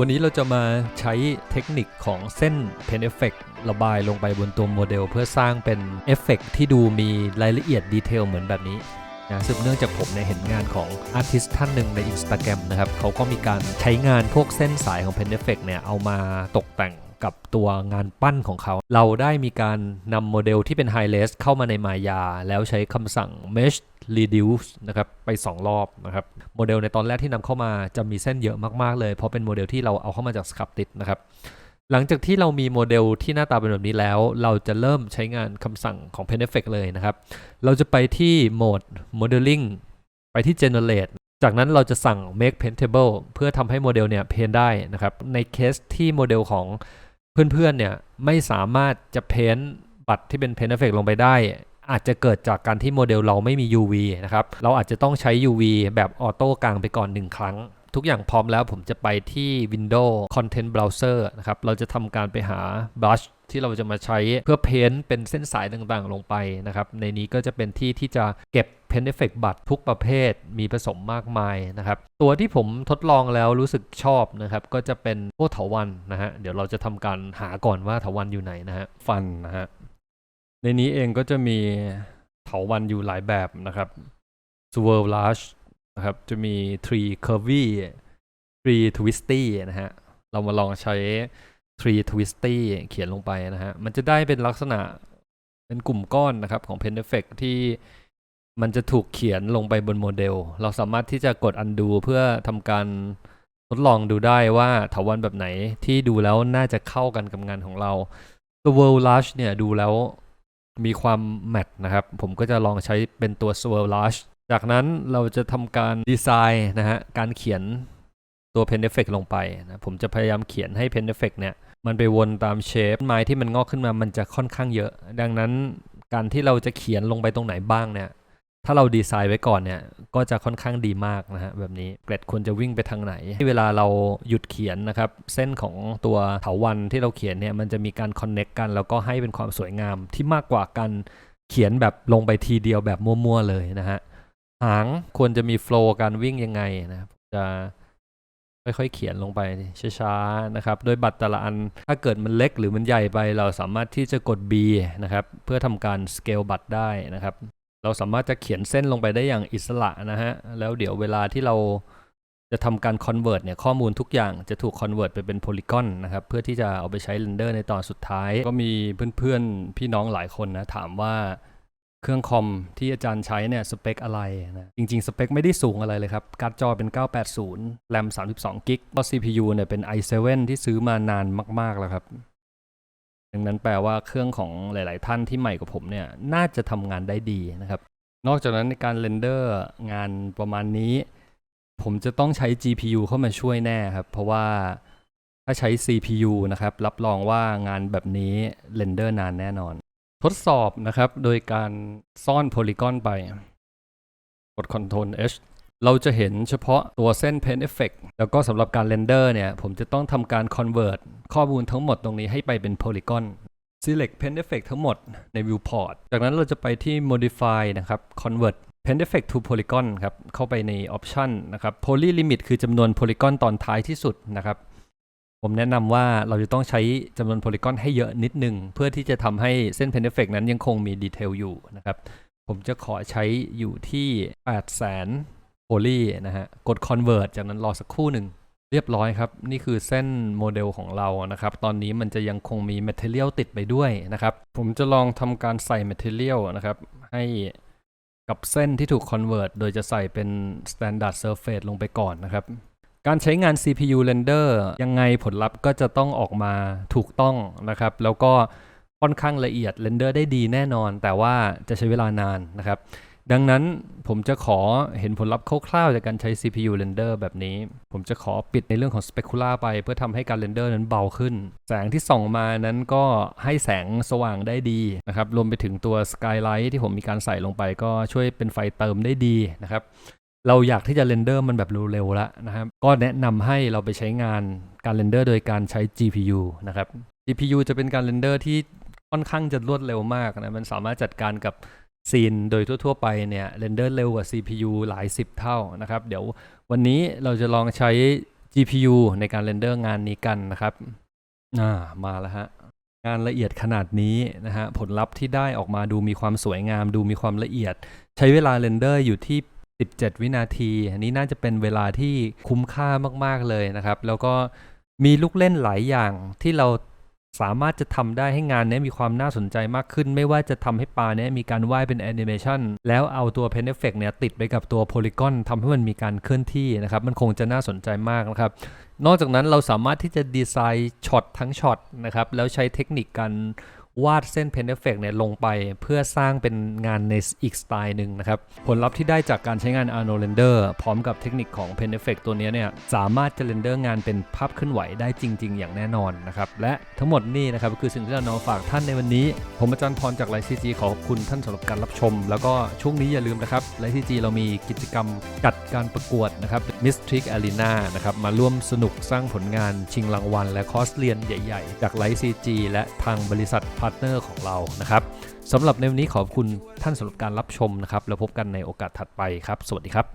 วันนี้เราจะมาใช้เทคนิคของเส้น Pen Effect ระบายลงไปบนตัวโมเดล เพื่อสร้างเป็นเอฟเฟกต์ที่ดูมีรายละเอียดดีเทลเหมือนแบบนี้นะซึ่งเนื่องจากผมเนี่ยเห็นงานของอาร์ติสท่านหนึ่งใน Instagram นะครับเขาก็มีการใช้งานพวกเส้นสายของ Pen Effect เนี่ยเอามาตกแต่ง กับตัวงานปั้นของเขา เราได้มีการนำโมเดลที่เป็น High Res เข้ามาในมายา แล้วใช้คำสั่ง Mesh reduce นะครับไป 2 รอบนะครับโมเดลในตอนแรกที่นำเข้ามาจะมีเส้นเยอะมากๆเลย เพราะเป็นโมเดลที่เราเอาเข้ามาจาก Sculpted นะครับหลังจากที่เรามีโมเดลที่หน้าตาเป็นแบบนี้แล้ว เราจะเริ่มใช้งานคำสั่งของ Pen Effect เลยนะครับ เราจะไปที่โหมด Modeling ไปที่ Generate จากนั้นเราจะสั่ง make paintable เพื่อทำให้โมเดลเนี่ยเพนได้นะครับ ในเคสที่โมเดลของ เพื่อนๆเนี่ยไม่สามารถจะเพ้นบัตรที่เป็น Pen Effect ลงไปได้ อาจจะเกิดจากการที่โมเดลเราไม่มี UV นะครับ เราอาจจะต้องใช้ UV แบบออโต้กลางไปก่อน 1 ครั้ง ทุกอย่างพร้อมแล้วผมจะไปที่ Windows Content Browser นะครับ เราจะทำการไปหา brush ที่เราจะมาใช้เพื่อเพ้นเป็นเส้นสายต่างๆ ลงไปนะครับ ในนี้ก็จะเป็นที่ที่จะเก็บ Pen Effect บัตรทุกประเภทมีผสมมากมายนะครับ ตัวที่ผมทดลองแล้วรู้สึกชอบนะครับ ก็จะเป็นพวกเถาวันนะฮะ เดี๋ยวเราจะทำการหาก่อนว่าเถาวันอยู่ไหนนะฮะ ฟันนะฮะ ในนี้เองก็จะมีเถาวันอยู่หลายแบบนะครับ Swirl Lash นะครับ จะมี Tree Curvy Tree Twisty นะฮะ เรามาลองใช้ Tree Twisty เขียนลงไปนะฮะ มันจะได้เป็นลักษณะเป็นกลุ่มก้อนนะครับของ Pen Effect ที่มันจะถูกเขียนลงไปบนโมเดล เราสามารถที่จะกด undo เพื่อทำการทดลองดูได้ว่าถาวันแบบไหนที่ดูแล้วน่าจะเข้ากันกับงานของเราตัว World Lash เนี่ยดูแล้วมีความแมทนะครับ ผมก็จะลองใช้เป็นตัว Swirl Lash จากนั้นเราจะทำการดีไซน์นะฮะการเขียนตัว Pen Effect ลงไปนะผมจะพยายามเขียนให้ Pen Effect เนี่ยมันไปวนตามเชฟไม้ที่มันงอกขึ้นมามันจะค่อนข้างเยอะ ดังนั้นการที่เราจะเขียนลงไปตรงไหนบ้างเนี่ยถ้าเราดีไซน์ไว้ก่อนเนี่ยก็จะค่อนข้างดีมากนะฮะแบบนี้เกร็ดควรจะวิ่งไปทางไหน ที่เวลาเราหยุดเขียนนะครับ เส้นของตัวเถาวันที่เราเขียนเนี่ยมันจะมีการคอนเน็กกัน แล้วก็ให้เป็นความสวยงามที่มากกว่าการเขียนแบบลงไปทีเดียวแบบมั่วๆเลยนะฮะ หางควรจะมีโฟล์การวิ่งยังไงนะจะค่อยๆเขียนลงไปช้าๆนะครับ โดยบัตรแต่ละอันถ้าเกิดมันเล็กหรือมันใหญ่ไปเราสามารถที่จะกด B นะครับ เพื่อทำการสเกลบัตรได้นะครับ เราสามารถจะเขียนเส้นลงไปได้อย่างอิสระนะฮะ แล้วเดี๋ยวเวลาที่เราจะทำการ convert เนี่ยข้อมูลทุกอย่างจะถูก convert ไปเป็นโพลีกอนนะครับ เพื่อที่จะเอาไปใช้เรนเดอร์ในตอนสุดท้าย ก็มีเพื่อนๆ พี่น้องหลายคนนะ ถามว่า เครื่องคอมที่อาจารย์ใช้เนี่ยสเปคอะไรนะจริงๆ สเปคไม่ได้สูงอะไรเลยครับ การ์ดจอเป็น 980 แรม 32กิกก็ CPU เนี่ยเป็น i7 ที่ซื้อมานานมาก ๆ แล้วครับ ดังนั้นแปลว่าเครื่องของหลาย ๆ ท่านที่ใหม่กว่าผมเนี่ย น่าจะทำงานได้ดีนะครับ นอกจากนั้นในการเรนเดอร์งานประมาณนี้ ผมจะต้องใช้ GPU เข้ามาช่วยแน่ครับ เพราะว่าถ้าใช้ CPU นะครับ รับรองว่างานแบบนี้เรนเดอร์นานแน่นอน ทดสอบนะครับ โดยการซ่อนโพลีกอนไป กด Ctrl H เราจะเห็นเฉพาะตัวเส้น Pen Effect แล้วก็สำหรับการเรนเดอร์เนี่ย ผมจะต้องทำการ convert ข้อมูลทั้งหมดตรงนี้ให้ไปเป็น polygon select Pen Effect ทั้งหมดใน viewport จากนั้นเราจะไปที่ modify นะครับ convert Pen Effect to polygon ครับ เข้าไปใน option นะครับ poly limit คือจำนวน polygon ตอนท้ายที่สุดนะครับ ผมแนะนำว่าเราจะต้องใช้จำนวนโพลีกอนให้เยอะนิดนึง เพื่อที่จะทำให้เส้น Pen Effect นั้นยังคงมีดีเทลอยู่นะครับ ผมจะขอใช้อยู่ที่8 0 0 0 0 0โพลีนะฮะ กด convert จากนั้นรอสักครู่หนึ่ง เรียบร้อยครับ นี่คือเส้นโมเดลของเรานะครับ ตอนนี้มันจะยังคงมี Material ติดไปด้วยนะครับ ผมจะลองทำการใส่ Material นะครับ ให้กับเส้นที่ถูก convert โดยจะใส่เป็น Standard Surface ลงไปก่อนนะครับ การใช้งาน CPU render ยังไงผลลัพธ์ก็จะต้องออกมาถูกต้องนะครับ แล้วก็ค่อนข้างละเอียด render ได้ดีแน่นอน แต่ว่าจะใช้เวลานานนะครับ ดังนั้นผมจะขอเห็นผลลัพธ์คร่าวๆจากการใช้ CPU render แบบนี้ ผมจะขอปิดในเรื่องของ specular ไป เพื่อทำให้การ render นั้นเบาขึ้น แสงที่ส่องมานั้นก็ให้แสงสว่างได้ดีนะครับ รวมไปถึงตัว skylight ที่ผมมีการใส่ลงไป ก็ช่วยเป็นไฟเติมได้ดีนะครับ เราอยากที่จะเรนเดอร์มันแบบเร็วๆแล้วนะครับ ก็แนะนำให้เราไปใช้งานการเรนเดอร์โดยการใช้ GPU นะครับ GPU จะเป็นการเรนเดอร์ที่ค่อนข้างจะรวดเร็วมากนะ มันสามารถจัดการกับซีนโดยทั่ว ๆ ไปเนี่ยเรนเดอร์เร็วกว่า CPU หลาย 10 เท่านะครับ เดี๋ยววันนี้เราจะลองใช้ G GPU ในการเรนเดอร์งานนี้กันนะครับ อ่า มาแล้วฮะ งานละเอียดขนาดนี้นะฮะ ผลลัพธ์ที่ได้ออกมาดูมีความสวยงาม ดูมีความละเอียด ใช้เวลาเรนเดอร์อยู่ที่ 17 วินาที อันนี้น่าจะเป็นเวลาที่คุ้มค่ามากๆเลยนะครับ แล้วก็มีลูกเล่นหลายอย่างที่เราสามารถจะทำได้ให้งานนี้มีความน่าสนใจมากขึ้น ไม่ว่าจะทำให้ปลาเนี้ยมีการว่ายเป็นแอนิเมชันแล้วเอาตัว Pen Effect เนี่ยติดไปกับตัวโพลีกอนทำให้มันมีการเคลื่อนที่นะครับ มันคงจะน่าสนใจมากนะครับ นอกจากนั้นเราสามารถที่จะดีไซน์ช็อตทั้งช็อตนะครับ แล้วใช้เทคนิคการ วาดเส้น Pen Effect เนี่ยลงไปเพื่อสร้างเป็นงานในอีกสไตล์หนึ่งนะครับ ผลลัพธ์ที่ได้จากการใช้งาน Arno Render พร้อมกับเทคนิคของ Pen Effect ตัวนี้เนี่ยสามารถจะเรนเดอร์งานเป็นภาพเคลื่อนไหวได้จริง ๆ อย่างแน่นอนนะครับและทั้งหมดนี่นะครับคือสิ่งที่เรานำฝากท่านในวันนี้ ผมอาจารย์พรจากไลฟ์ซีจีขอขอบคุณท่านสำหรับการรับชม แล้วก็ช่วงนี้อย่าลืมนะครับไลฟ์ซีจีเรามีกิจกรรมจัดการประกวดนะครับ Miss Trick Arena นะครับมาร่วมสนุกสร้างผลงานชิงรางวัล และคอร์สเรียนใหญ่ ๆ จากไลฟ์ซีจีและทางบริษัทพาร์ทเนอร์ของเรานะครับสำหรับในวันนี้ขอบคุณท่านสำหรับการรับชมนะครับ แล้วพบกันในโอกาสถัดไปครับ สวัสดีครับ